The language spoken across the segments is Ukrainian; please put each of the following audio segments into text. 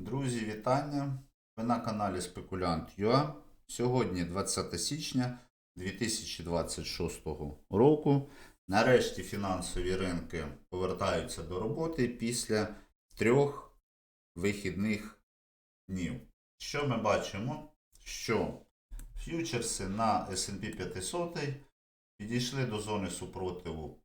Друзі, вітання! Ви на каналі Спекулянт.ua. Сьогодні 20 січня 2026 року. Нарешті фінансові ринки повертаються до роботи після трьох вихідних днів. Що ми бачимо? Що ф'ючерси на S&P 500 підійшли до зони супротиву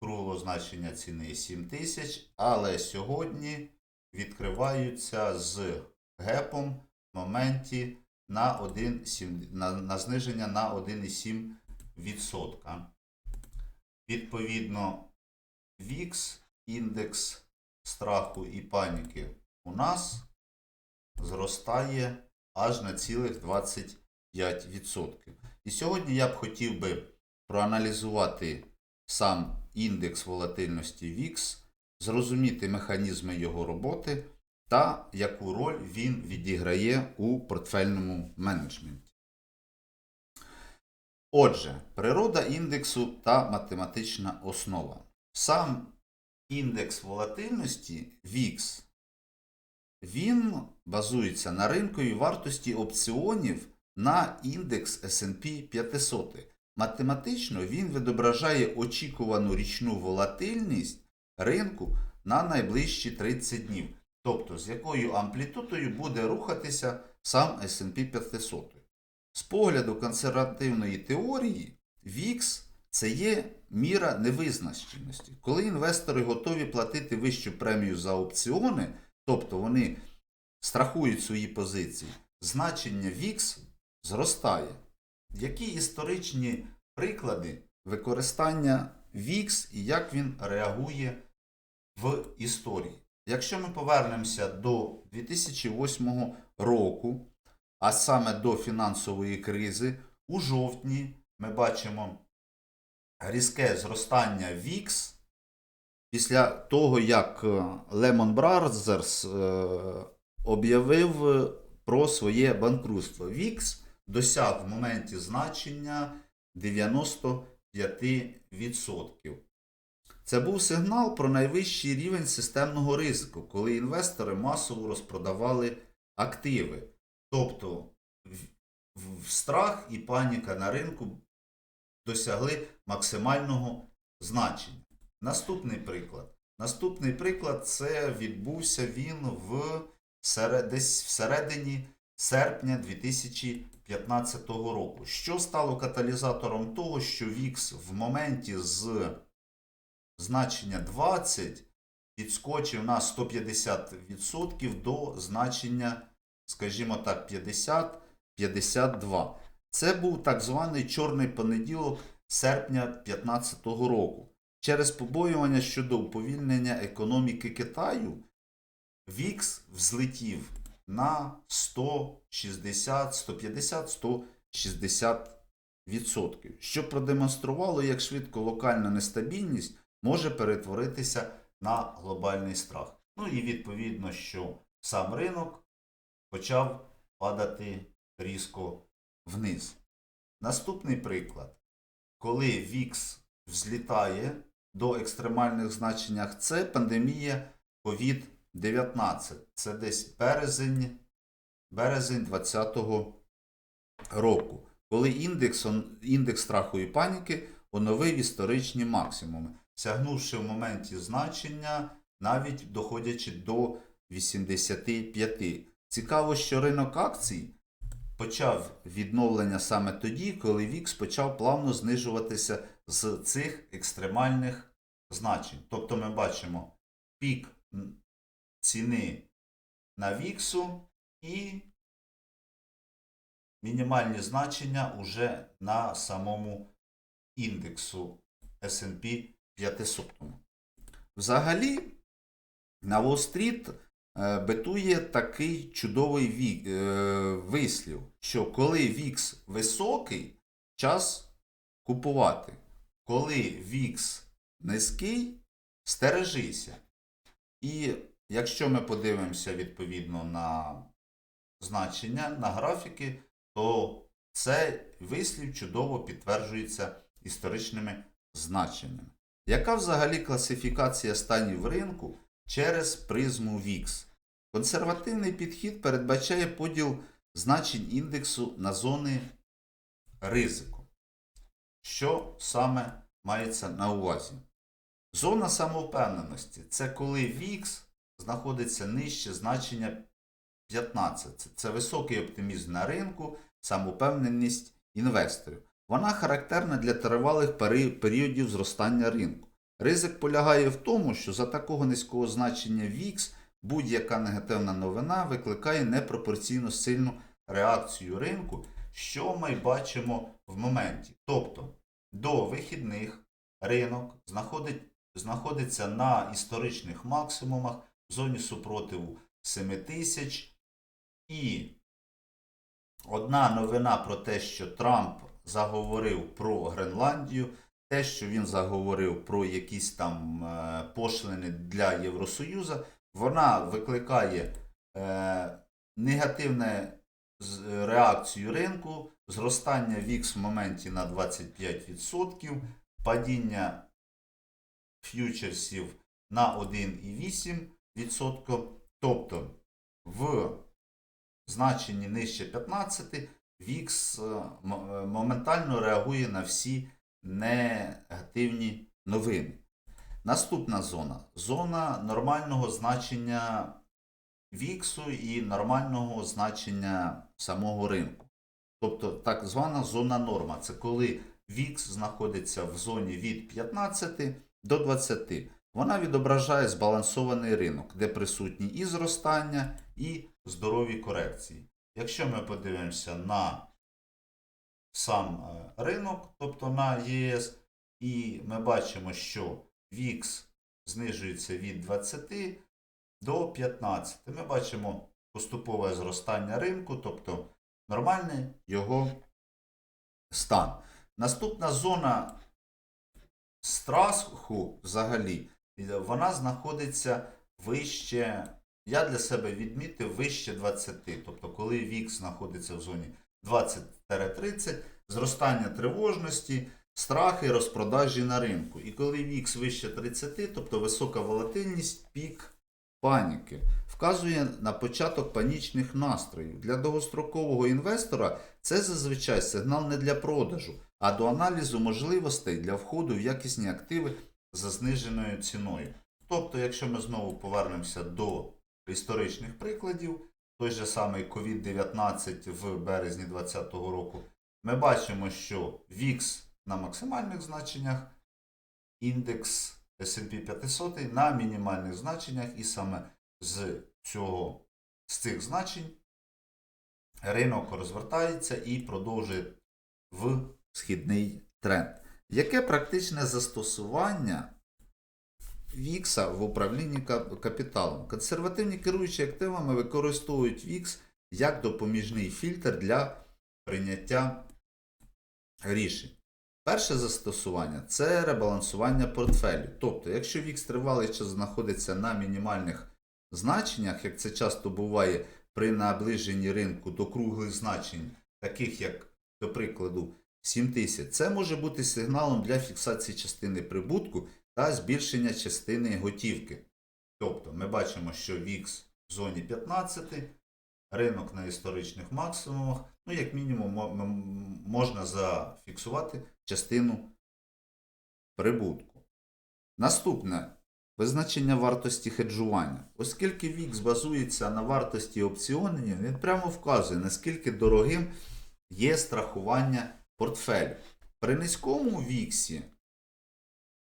круглого значення ціни 7000, але сьогодні відкриваються з гепом в моменті на, 1,7 на, на зниження на 1,7%. Відповідно, VIX, індекс страху і паніки у нас зростає аж на цілих 25%. І сьогодні я б хотів би проаналізувати сам індекс волатильності VIX, зрозуміти механізми його роботи та яку роль він відіграє у портфельному менеджменті. Отже, природа індексу та математична основа. Сам індекс волатильності VIX, він базується на ринковій вартості опціонів на індекс S&P 500. Математично він відображає очікувану річну волатильність ринку на найближчі 30 днів, тобто з якою амплітудою буде рухатися сам S&P 500. З погляду консервативної теорії, VIX це є міра невизначеності. Коли інвестори готові платити вищу премію за опціони, тобто вони страхують свої позиції, значення VIX зростає. Які історичні приклади використання VIX і як він реагує в історії? Якщо ми повернемося до 2008 року, а саме до фінансової кризи, у жовтні ми бачимо різке зростання VIX після того, як е, Lehman Brothers е, об'явив е, про своє банкрутство. VIX досяг в моменті значення 95%. Це був сигнал про найвищий рівень системного ризику, коли інвестори масово розпродавали активи. Тобто в- страх і паніка на ринку досягли максимального значення. Наступний приклад. Наступний приклад це відбувся він в серед- десь всередині серпня 2015 року. Що стало каталізатором того, що VIX в моменті з значення 20 підскочив на 150% до значення, скажімо так, 50-52. Це був так званий чорний понеділок серпня 2015 року. Через побоювання щодо уповільнення економіки Китаю VIX взлетів на 160, 150, 160 відсотків, що продемонструвало, як швидко локальна нестабільність може перетворитися на глобальний страх. Ну і відповідно, що сам ринок почав падати різко вниз. Наступний приклад. Коли VIX взлітає до екстремальних значеннях, це пандемія COVID-19. Це десь березень, березень 2020 року, коли індекс, індекс страху і паніки оновив історичні максимуми, сягнувши в моменті значення, навіть доходячи до 85. Цікаво, що ринок акцій почав відновлення саме тоді, коли VIX почав плавно знижуватися з цих екстремальних значень. Тобто ми бачимо пік ціни на VIX і мінімальні значення уже на самому індексу S&P 500. Взагалі, на Уолл-стріт е, битує такий чудовий ві- е, вислів, що коли VIX високий, час купувати. Коли VIX низький, стережися. І якщо ми подивимося відповідно на значення, на графіки, то цей вислів чудово підтверджується історичними значеннями. Яка взагалі класифікація станів ринку через призму VIX? Консервативний підхід передбачає поділ значень індексу на зони ризику. Що саме мається на увазі? Зона самовпевненості це коли VIX знаходиться нижче значення 15. Це, високий оптимізм на ринку, самовпевненість інвесторів. Вона характерна для тривалих періодів зростання ринку. Ризик полягає в тому, що за такого низького значення VIX будь-яка негативна новина викликає непропорційно сильну реакцію ринку, що ми бачимо в моменті. Тобто до вихідних ринок знаходить, знаходиться на історичних максимумах в зоні супротиву 7000 і одна новина про те, що Трамп заговорив про Гренландію, те, що він заговорив про якісь там е, пошлини для Євросоюзу, вона викликає е, негативне реакцію ринку, зростання VIX в моменті на 25%, падіння ф'ючерсів на 1,8%. Тобто в значенні нижче 15 VIX е, е, моментально реагує на всі негативні новини. Наступна зона зона нормального значення віксу і нормального значення самого ринку. Тобто так звана зона норма. Це коли вікс знаходиться в зоні від 15 до 20. Вона відображає збалансований ринок, де присутні і зростання, і здорові корекції. Якщо ми подивимося на сам е, ринок, тобто на ЄС, і ми бачимо, що VIX знижується від 20 до 15. Ми бачимо поступове зростання ринку, тобто нормальний його стан. Наступна зона страху взагалі, вона знаходиться вище, я для себе відмітив вище 20. Тобто, коли VIX знаходиться в зоні 20-30, зростання тривожності, страхи, розпродажі на ринку. І коли VIX вище 30, тобто висока волатильність, пік паніки, вказує на початок панічних настроїв. Для довгострокового інвестора це зазвичай сигнал не для продажу, а до аналізу можливостей для входу в якісні активи за зниженою ціною. Тобто, якщо ми знову повернемося до історичних прикладів, той же самий COVID-19 в березні 2020 року, ми бачимо, що VIX на максимальних значеннях, індекс S&P 500 на мінімальних значеннях, і саме з цього з цих значень ринок розвертається і продовжує в східний тренд. Яке практичне застосування Вікса в управлінні капіталом? Консервативні керуючі активами використовують Вікс як допоміжний фільтр для прийняття рішень. Перше застосування це ребалансування портфелю. Тобто, якщо VIX тривалий час знаходиться на мінімальних значеннях, як це часто буває при наближенні ринку до круглих значень, таких як, до прикладу, 7000, це може бути сигналом для фіксації частини прибутку та збільшення частини готівки. Тобто ми бачимо, що VIX в зоні 15, ринок на історичних максимумах, ну, як мінімум, можна зафіксувати частину прибутку. Наступне визначення вартості хеджування. Оскільки VIX базується на вартості опціонів, він прямо вказує, наскільки дорогим є страхування портфелю. При низькому VIX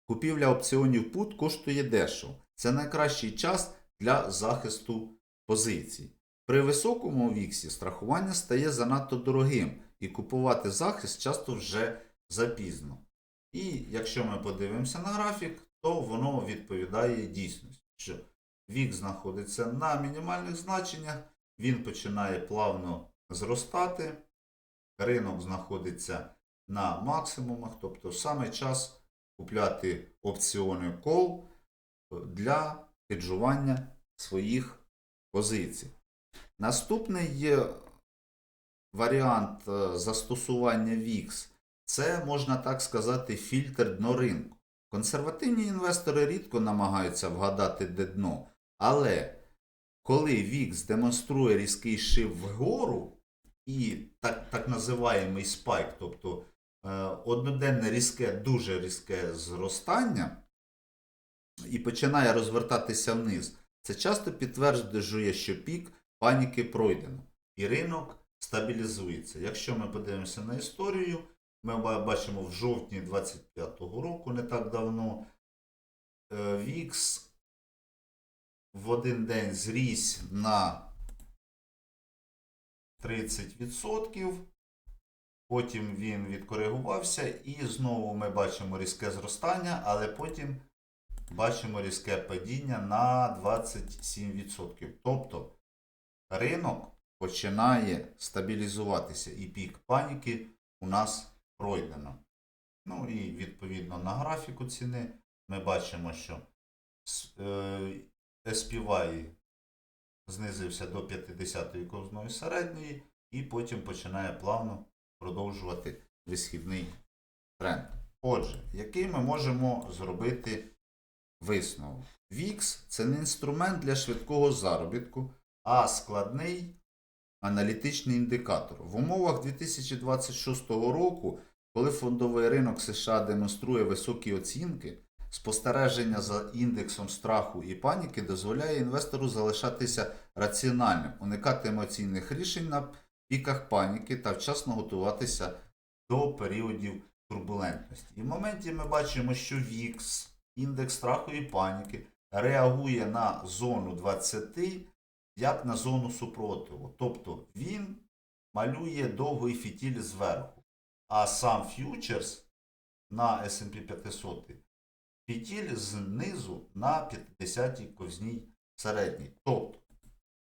купівля опціонів пут коштує дешево. Це найкращий час для захисту позицій. При високому віксі страхування стає занадто дорогим, і купувати захист часто вже запізно. І якщо ми подивимося на графік, то воно відповідає дійсності, що вік знаходиться на мінімальних значеннях, він починає плавно зростати, ринок знаходиться на максимумах, тобто саме час купляти опціони кол для хеджування своїх позицій. Наступний варіант е, застосування VIX це, можна так сказати, фільтр дно ринку. Консервативні інвестори рідко намагаються вгадати де дно, але коли VIX демонструє різкий шив вгору і так, так називаємий спайк, тобто е, одноденне різке, дуже різке зростання, і починає розвертатися вниз, це часто підтверджує, що пік паніки пройдено, і ринок стабілізується. Якщо ми подивимося на історію, ми бачимо в жовтні 25-го року, не так давно, е, VIX в один день зріс на 30%. Потім він відкоригувався, і знову ми бачимо різке зростання, але потім бачимо різке падіння на 27%. Тобто ринок починає стабілізуватися, і пік паніки у нас пройдено. Ну і відповідно на графіку ціни ми бачимо, що е, SPY знизився до 50-ї ковзної середньої, і потім починає плавно продовжувати висхідний тренд. Отже, який ми можемо зробити висновок? VIX – це не інструмент для швидкого заробітку, а складний аналітичний індикатор. В умовах 2026 року, коли фондовий ринок США демонструє високі оцінки, спостереження за індексом страху і паніки дозволяє інвестору залишатися раціональним, уникати емоційних рішень на піках паніки та вчасно готуватися до періодів турбулентності. І в моменті ми бачимо, що VIX, індекс страху і паніки, реагує на зону 20 як на зону супротиву. Тобто він малює довгий фітіль зверху, а сам ф'ючерс на S&P 500 фітіль знизу на 50-й ковзній середній. Тобто,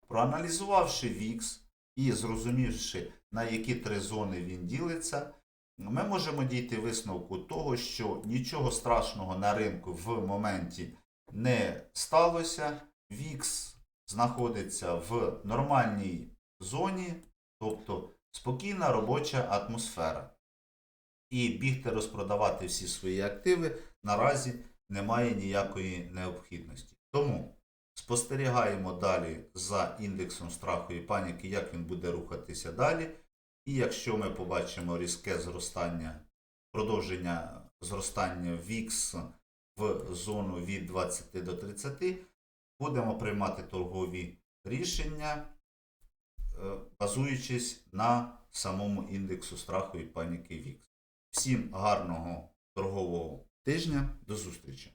проаналізувавши VIX і зрозумівши, на які три зони він ділиться, ми можемо дійти висновку того, що нічого страшного на ринку в моменті не сталося. VIX знаходиться в нормальній зоні, тобто спокійна робоча атмосфера. І бігти розпродавати всі свої активи наразі немає ніякої необхідності. Тому спостерігаємо далі за індексом страху і паніки, як він буде рухатися далі. І якщо ми побачимо різке зростання, продовження зростання VIX в зону від 20 до 30, будемо приймати торгові рішення, е, базуючись на самому індексу страху і паніки VIX. Всім гарного торгового тижня. До зустрічі!